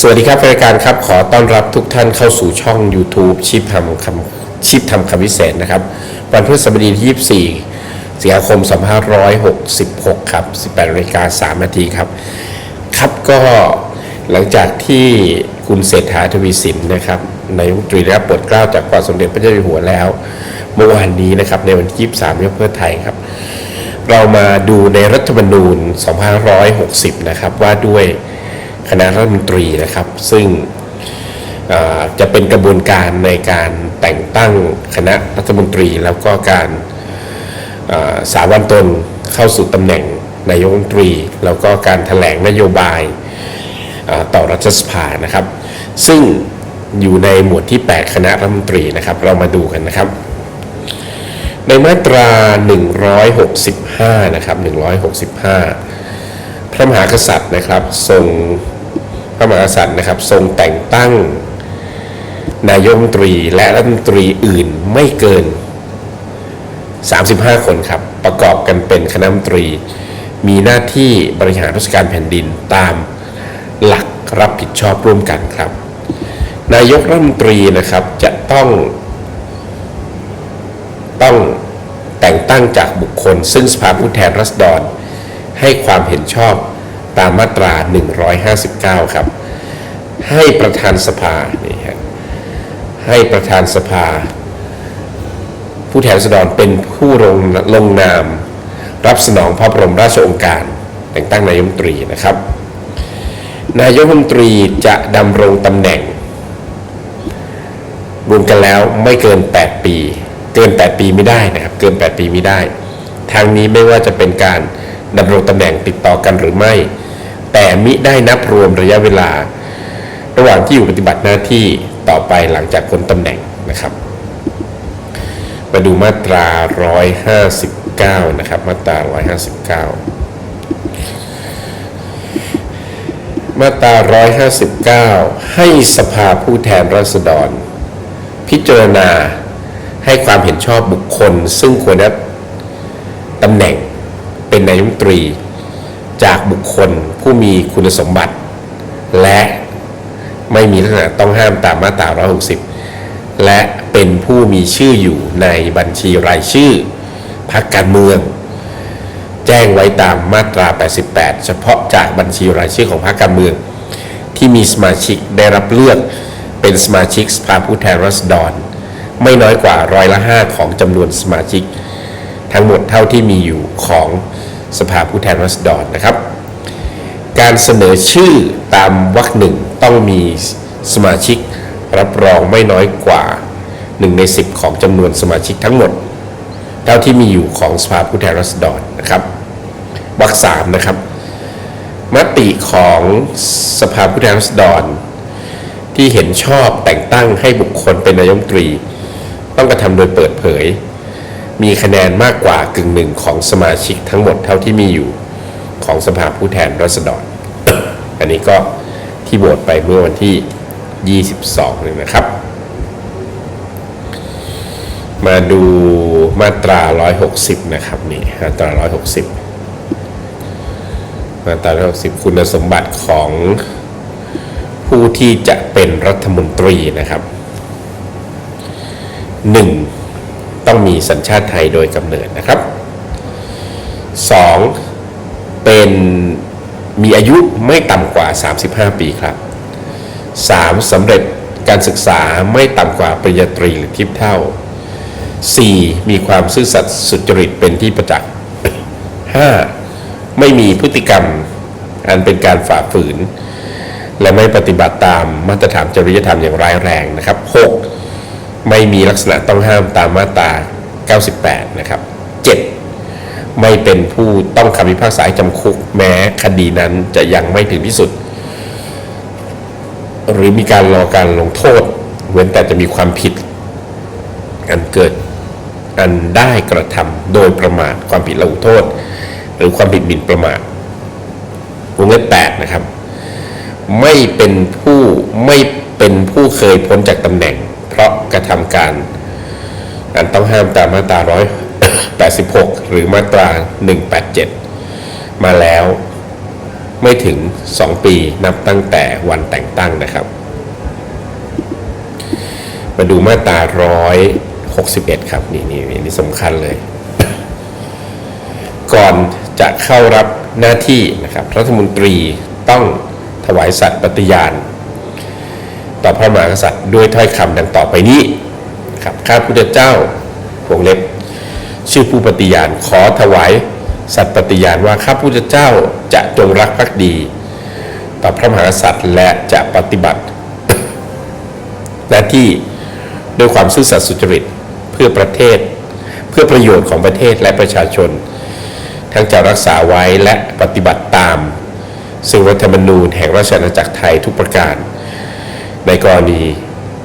สวัสดีครับรายการครับขอต้อนรับทุกท่านเข้าสู่ช่อง YouTube ชิปทำคำชิปทำคำพิเศษนะครับ วันพฤหัสบดีที่24 สิงหาคม 2566 ครับ 18นาฬิกา3นาทีครับ ครับก็หลังจากที่คุณเศรษฐาทวีสินนะครับนายกรัฐมนตรีได้รับปรดเกล้าจากพระบาสมเด็จพระเจ้าอยู่หัวแล้ว เมื่อวานนี้นะครับในวันที่23เนี่ยเพื่อไทยครับ เรามาดูในรัฐธรรมนูญ 2560 นะครับว่าด้วย คณะรัฐมนตรีนะครับ ซึ่งจะเป็นกระบวนการในการแต่งตั้งคณะรัฐมนตรี แล้วก็การาสาวันตนเข้าสู่ตำแหน่งนายกรัฐมนตรี แล้วก็การถแถลงนโยบายาต่อรัฐสภานะครับ ซึ่งอยู่ในหมวดที่ 8 คณะรัฐมนตรีนะครับ เรามาดูกันนะครับ ในมาตรา 165 นะครับ 165 พระมหากษัตริย์นะครับทรง ระมหากษัตริย์นะครับ ทรงแต่งตั้ง นายกรัฐมนตรีและรัฐมนตรีอื่นไม่เกิน 35 คนครับ ประกอบกันเป็นคณะรัมนตรี มีหน้าที่บริหารราชการแผ่นดินตามหลักรับผิดชอบร่วมกันครับ นายกรัฐมนตรีนะครับจะต้อง ต้องแต่งตั้งจากบุคคล ซึ่งสภาผู้แทนราษฎรให้ความเห็นชอบ ตามมาตรา 159 ครับ ให้ประธานสภานี่ฮะให้ประธานสภา ผู้แทนราษฎรเป็นผู้ลงลงนาม รับสนองพระบรมราชโองการ แต่งตั้งนายมนตรีนะครับ นายมนตรีจะดำรงตำแหน่ง รวมกันแล้วไม่เกิน 8 ปี เกิน 8 ปีไม่ได้นะครับ เกิน 8 ปีไม่ได้ทางนี้ไม่ว่าจะเป็นการดำรงตำแหน่งติดต่อกันหรือไม่ แต่มิได้นับรวมระยะเวลา ระหว่างที่อยู่ปฏิบัติหน้าที่ต่อไปหลังจากพ้นตำแหน่งนะครับมาดูมาตรา 159 นะครับ มาตรา 159 มาตรา 159 ให้สภาผู้แทนราษฎร พิจารณาให้ความเห็นชอบบุคคล ซึ่งควรได้ตำแหน่งเป็นนายมนตรี จากบุคคลผู้มีคุณสมบัติ และไม่มีลักษณะต้องห้ามตามมาตรา 160 และเป็นผู้มีชื่ออยู่ในบัญชีรายชื่อพรรคการเมือง แจ้งไว้ตามมาตรา 88 เฉพาะจากบัญชีรายชื่อของพรรคการเมือง ที่มีสมาชิกได้รับเลือกเป็นสมาชิกสภาผู้แทนราษฎร ไม่น้อยกว่าร้อยละ 5 ของจำนวนสมาชิก ทั้งหมดเท่าที่มีอยู่ของ สภาผู้แทนราษฎรนะครับ การเสนอชื่อตามวรรคหนึ่งต้องมีสมาชิกรับรองไม่น้อยกว่า 1 ใน 10 ของจำนวนสมาชิกทั้งหมด เท่าที่มีอยู่ของสภาผู้แทนราษฎรนะครับวรรคสามนะครับ มติของสภาผู้แทนราษฎร ที่เห็นชอบแต่งตั้งให้บุคคลเป็นนายมนตรี ต้องกระทำโดยเปิดเผย มีคะแนนมากกว่ากึ่งหนึ่งของสมาชิกทั้งหมดเท่าที่มีอยู่ของสภาผู้แทนราษฎร อันนี้ก็ที่โหวตไปเมื่อวันที่ 22นี่นะครับ มาดูมาตรา 160 นะครับนี่มาตรา 160 มาตรา 160 คุณสมบัติของผู้ที่จะเป็นรัฐมนตรีนะครับ 1. ต้องมีสัญชาติไทยโดยกำเนิดนะครับ 2. เป็นมีอายุไม่ต่ำกว่า 35 ปีครับ 3. สำเร็จการศึกษาไม่ต่ำกว่าปริญญาตรีหรือทิพย์เท่า 4. มีความซื่อสัตย์สุจริตเป็นที่ประจักษ์ 5. ไม่มีพฤติกรรมอันเป็นการฝ่าฝืน และไม่ปฏิบัติตามมาตรฐานจริยธรรมอย่างร้ายแรงนะครับ 6. ไม่มีลักษณะต้องห้ามตามมาตรา 98 นะครับ 7. ไม่เป็นผู้ต้องคำพิพากษาจำคุกแม้คดีนั้นจะยังไม่ถึงที่สุด หรือมีการรอการลงโทษ เว้นแต่จะมีความผิด อันเกิดอันได้กระทำโดยประมาทความผิดละหุโทษ หรือความผิดหมิ่นประมาทวงเล็บ8นะครับ ไม่เป็นผู้ไม่เป็นผู้เคยพ้นจากตำแหน่ง เพราะกระทำการ อันต้องห้ามตามมาตรา 186 หรือมาตรา 187 มาแล้วไม่ถึง 2 ปีนับตั้งแต่วันแต่งตั้งนะครับ มาดูมาตรา 161 ครับ นี่นี่นี่นี่สำคัญเลย ก่อนจะเข้ารับหน้าที่นะครับรัฐมนตรีต้องถวายสัตย์ปฏิญาณ ต่อพระมหากษัตริย์ด้วยถ้อยคำดังต่อไปนี้ครับข้าพุทธเจ้าวงเล็บ ชื่อผู้ปฏิญาณขอถวาย สัตย์ปฏิญาณว่าข้าพุทธเจ้าจะจงรักภักดี ต่อพระมหากษัตริย์และจะปฏิบัติ หน้าที่ด้วยความซื่อสัตย์สุจริตเพื่อประเทศ เพื่อประโยชน์ของประเทศและประชาชน ทั้งจะรักษาไว้และปฏิบัติตาม ซึ่งรัฐธรรมนูญแห่งราชอาณาจักรไทยทุกประการ ในกรณี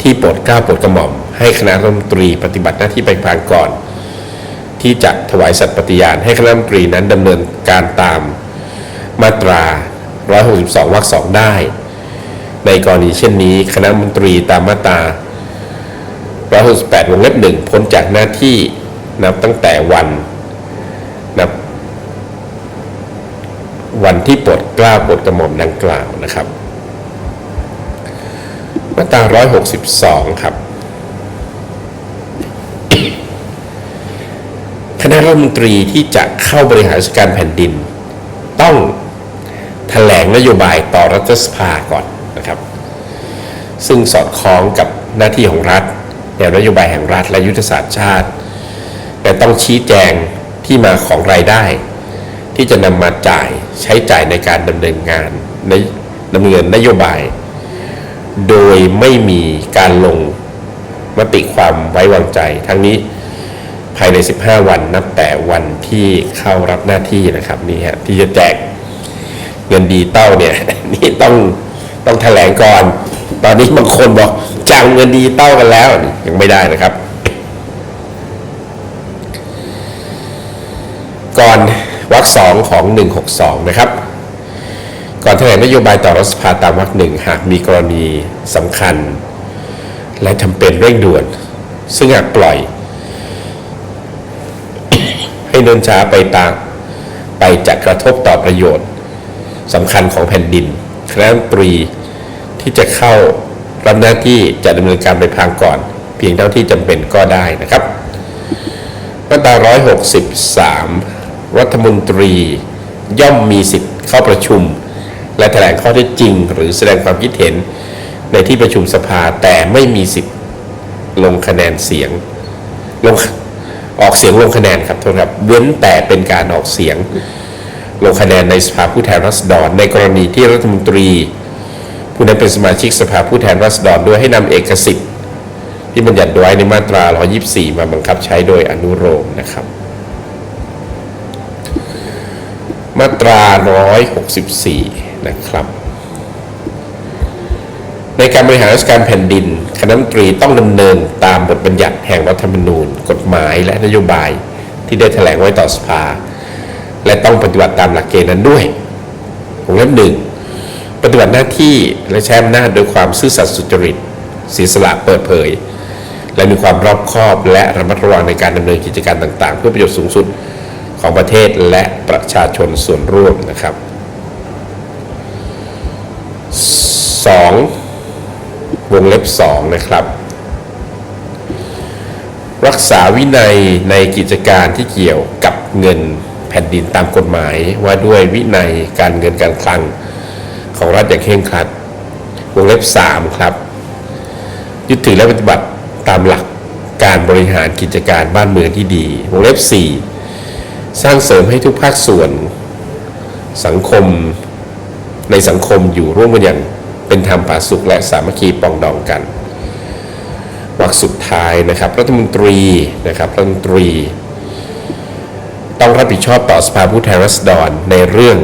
ที่โปรดเกล้าโปรดกระหม่อม ให้คณะรัฐมนตรีปฏิบัติหน้าที่ไปพลางก่อน ที่จะถวายสัตย์ปฏิญาณให้คณะรัฐมนตรีนั้นดำเนินการตามมาตรา 162 วรรคสองได้ ในกรณีเช่นนี้คณะรัฐมนตรีตามมาตรา 168 วงเล็บหนึ่งพ้นจากหน้าที่นับตั้งแต่วันนับวันที่ปรดกล้าปรดกระหม่อมดังกล่าวนะครับ มาตรา162 ครับ คณะรัฐมนตรีที่จะเข้าบริหารราชการแผ่นดิน ต้องแถลงนโยบายต่อรัฐสภาก่อนนะครับ ซึ่งสอดคล้องกับหน้าที่ของรัฐแนวนโยบายแห่งรัฐและยุทธศาสตร์ชาติ แต่ต้องชี้แจงที่มาของรายได้ ที่จะนำมาจ่ายใช้จ่ายในการดำเนินงานในดำเนินนโยบาย โดยไม่มีการลงมติความไว้วางใจ ทั้งนี้ภายใน 15 วันนับแต่วันที่เข้ารับหน้าที่นะครับนี่ฮะที่จะแจกเงินดีเต้าเนี่ยนี่ต้องต้องแถลงก่อน ตอนนี้บางคนบอกจ้างเงินดีเต้ากันแล้วยังไม่ได้นะครับ ก่อนวรรคสองของ 162 นะครับ ก่อนแถลงนโยบายต่อรัฐสภาตามวรรคหนึ่งหากมีกรณีสำคัญ และจำเป็นเร่งด่วน ซึ่งหากปล่อย ให้เดินช้าไปตามไปจะกระทบต่อประโยชน์สำคัญของแผ่นดินคณะรัฐมนตรีที่จะเข้ารับหน้าที่จะดำเนินการไปพางก่อน เพียงเท่าที่จำเป็นก็ได้นะครับมาตรา 163 รัฐมนตรีย่อมมีสิทธิ์เข้าประชุม และแถลงข้อเท็จจริง หรือแสดงความคิดเห็นในที่ประชุมสภาแต่ไม่มีสิทธิ์ลงคะแนนเสียงลงออกเสียงลงคะแนนครับโทษครับเว้นแต่เป็นการออกเสียงลงคะแนนในสภาผู้แทนราษฎร ในกรณีที่รัฐมนตรี ผู้นั้นเป็นสมาชิกสภาผู้แทนราษฎรด้วยให้นำเอกสิทธิ์ ที่บัญญัติไว้ในมาตรา 124 มาบังคับใช้โดยอนุโลมนะครับ มาตรา 164 นะครับ ในการบริหารราชการแผ่นดิน คณะมนตรีต้องดำเนินตามบทบัญญัติแห่งรัฐธรรมนูญ กฎหมายและนโยบายที่ได้แถลงไว้ต่อสภา และต้องปฏิบัติตามหลักเกณฑ์นั้นด้วยวงเล็บหนึ่งปฏิบัติหน้าที่และใช้อำนาจโดยความซื่อสัตย์สุจริตเสียสละเปิดเผย และมีความรอบคอบและระมัดระวังในการดำเนินกิจการต่าง ๆ เพื่อประโยชน์สูงสุดของประเทศและประชาชนส่วนร่วมนะครับ 2. วงเล็บ 2 นะครับ รักษาวินัยในกิจการที่เกี่ยวกับเงินแผ่นดินตามกฎหมายว่าด้วยวินัยการเงินการคลังของรัฐอย่างเคร่งครัด วงเล็บ 3 ครับ ยึดถือและปฏิบัติตามหลักการบริหารกิจการบ้านเมืองที่ดี วงเล็บ 4 สร้างเสริมให้ทุกภาคส่วน สังคม ในสังคมอยู่ร่วมกันอย่างเป็นธรรมผาสุขและสามัคคีปองดองกันวรรคสุดท้ายนะครับรัฐมนตรีนะครับรัฐมนตรี ต้องรับผิดชอบต่อสภาผู้แทนราษฎรในเรื่อง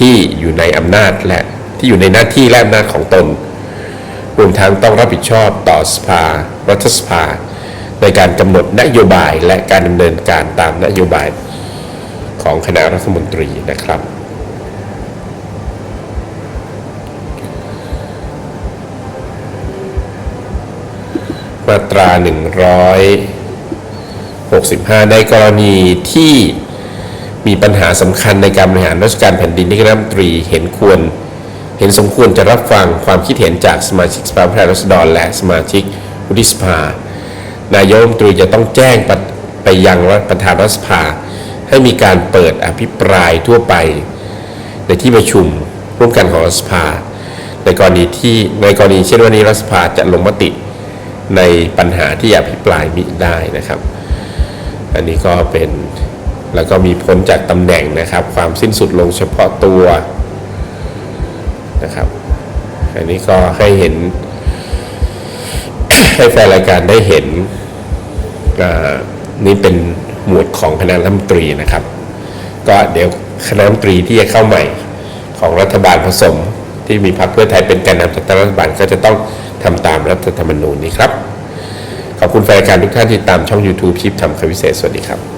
ที่อยู่ในอำนาจและที่อยู่ในหน้าที่และอำนาจของตน รวมทั้งต้องรับผิดชอบต่อสภา รัฐสภา ในการกำหนดนโยบายและการดำเนินการตามนโยบายของคณะรัฐมนตรีนะครับ มาตรา 165 ในกรณีที่มีปัญหาสำคัญในการบริหารราชการแผ่นดินที่คณะรัฐมนตรีเห็นควร เห็นสมควรจะรับฟังความคิดเห็นจากสมาชิกสภาผู้แทนราษฎร และสมาชิกวุฒิสภา นายกรัฐมนตรีจะต้องแจ้งไปยังประธานรัฐสภา ให้มีการเปิดอภิปรายทั่วไป ในที่ประชุมร่วมกันของรัฐสภา ในกรณีที่ในกรณีเช่นวันนี้รัฐสภาจะลงมติ ในปัญหาที่อภิปรายมิได้นะครับ อันนี้ก็เป็นแล้วก็มีพ้นจากตำแหน่งนะครับ ความสิ้นสุดลงเฉพาะตัวนะครับ อันนี้ก็ให้เห็น ให้แฟนรายการได้เห็นนี่เป็นหมวดของคณะรัฐมนตรีนะครับ ก็เดี๋ยวคณะรัฐมนตรีที่จะเข้าใหม่ของรัฐบาลผสมที่มีพรรคเพื่อไทยเป็นแกนนำจัดตั้งรัฐบาลก็จะต้อง ทำตามรัฐธรรมนูญนี้ครับ ขอบคุณแฟนรายการทุกท่านที่ตามช่อง YouTube ชิปทำคำวิเศษ สวัสดีครับ